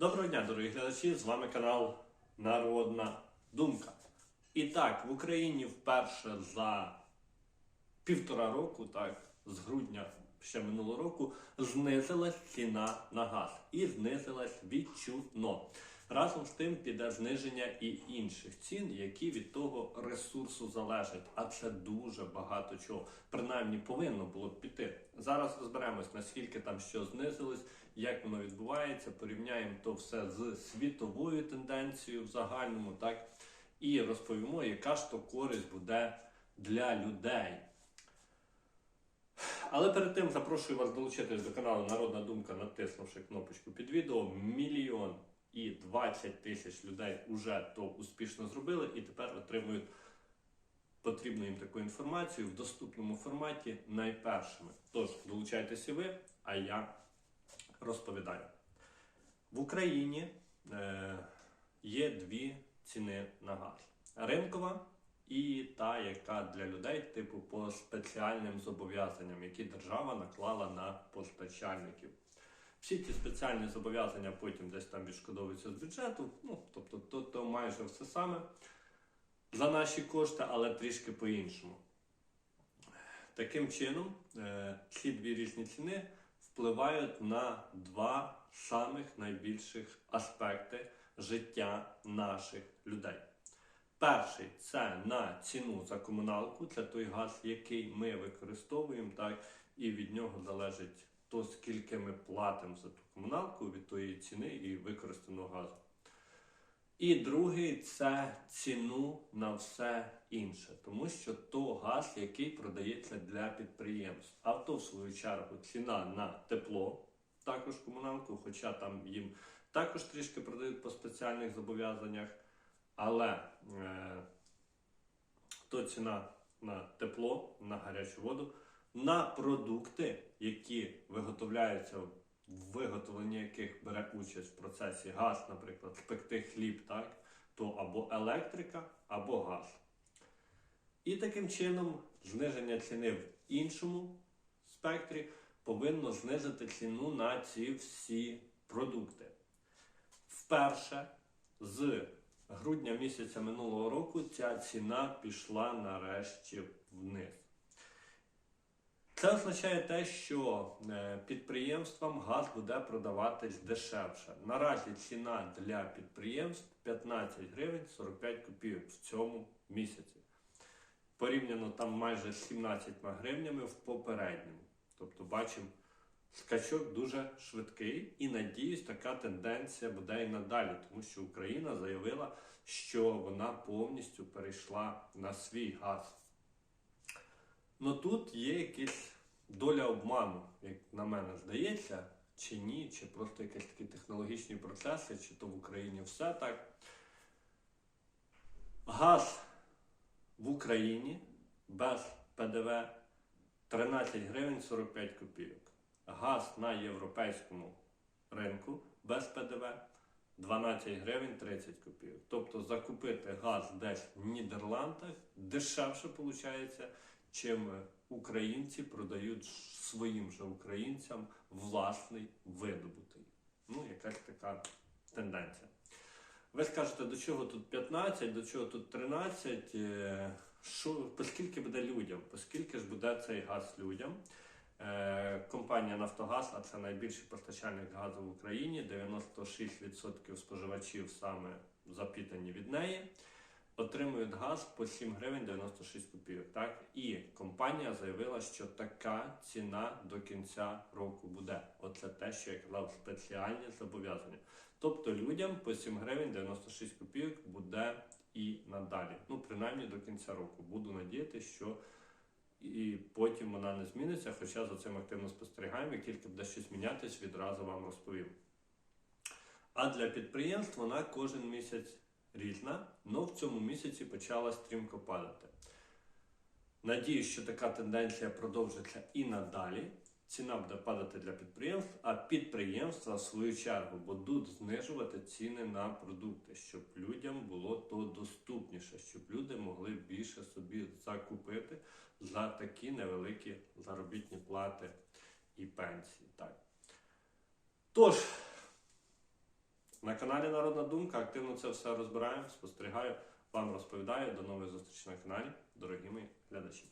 Доброго дня, дорогі глядачі! З вами канал Народна Думка. І так, в Україні вперше за півтора року, так, з грудня ще минулого року, знизилась ціна на газ. І знизилась відчутно. Разом з тим піде зниження і інших цін, які від того ресурсу залежать. А це дуже багато чого. Принаймні повинно було б піти. Зараз розберемось, наскільки там що знизилось, як воно відбувається, порівняємо то все з світовою тенденцією в загальному, так і розповімо, яка ж то користь буде для людей. Але перед тим запрошую вас долучитись до каналу Народна Думка, натиснувши кнопочку під відео. Мільйон і 20 тисяч людей вже то успішно зробили і тепер отримують потрібну їм таку інформацію в доступному форматі найпершими. Тож долучайтеся ви, а я розповідаю. В Україні е, є дві ціни на газ: ринкова і та, яка для людей, типу, по спеціальним зобов'язанням, які держава наклала на постачальників. Всі ці спеціальні зобов'язання потім десь там відшкодовуються з бюджету. Ну, тобто, то, то майже все саме за наші кошти, але трішки по-іншому. Таким чином, е, ці дві різні ціни впливають на два самих найбільших аспекти життя наших людей. Перший це на ціну за комуналку, це той газ, який ми використовуємо, так, і від нього залежить то, скільки ми платимо за ту комуналку від тої ціни і використаного газу. І другий це ціну на все інше, тому що то газ, який продається для підприємств. А то, в свою чергу, ціна на тепло, також комуналку, хоча там їм також трішки продають по спеціальних зобов'язаннях. Але е, то ціна на тепло, на гарячу воду, на продукти, які виготовляються, в виготовленні яких бере участь в процесі газ, наприклад, спекти хліб, так, то або електрика, або газ. І таким чином зниження ціни в іншому спектрі повинно знизити ціну на ці всі продукти. Вперше з грудня місяця минулого року ця ціна пішла нарешті вниз. Це означає те, що е, підприємствам газ буде продаватись дешевше. Наразі ціна для підприємств 15 гривень 45 копійок в цьому місяці. Порівняно там майже 17 гривнями в попередньому. Тобто бачимо, скачок дуже швидкий і надіюсь, така тенденція буде і надалі, тому що Україна заявила, що вона повністю перейшла на свій газ. Ну тут є якась доля обману, як на мене здається, чи ні, чи просто якісь такі технологічні процеси, чи то в Україні все так. Газ в Україні без ПДВ 13 гривень 45 копійок. Газ на європейському ринку без ПДВ 12 гривень 30 копійок. Тобто закупити газ десь в Нідерландах дешевше виходить, чим українці продають своїм же українцям власний видобутий. Ну, якась така тенденція. Ви скажете, до чого тут 15, до чого тут 13? Е, Що, поскільки буде людям? Поскільки ж буде цей газ людям? Е, Компанія Нафтогаз, а це найбільший постачальник газу в Україні, 96% споживачів саме запитані від неї, отримують газ по 7 гривень 96 копійок. Так? І компанія заявила, що така ціна до кінця року буде. Оце те, що я казав, спеціальні зобов'язання. Тобто людям по 7 гривень 96 копійок буде і надалі. Ну, принаймні до кінця року. Буду надіятися, що і потім вона не зміниться, хоча за цим активно спостерігаємо, і тільки буде щось мінятись, відразу вам розповім. А для підприємств вона кожен місяць різна, але в цьому місяці почала стрімко падати. Надіюсь, що така тенденція продовжиться і надалі. Ціна буде падати для підприємств, а підприємства, в свою чергу, будуть знижувати ціни на продукти, щоб людям було то доступніше, щоб люди могли більше собі закупити за такі невеликі заробітні плати і пенсії. Так. Тож, на каналі Народна Думка активно це все розбираю, спостерігаю, вам розповідаю. До нових зустрічі на каналі, дорогі мої глядачі.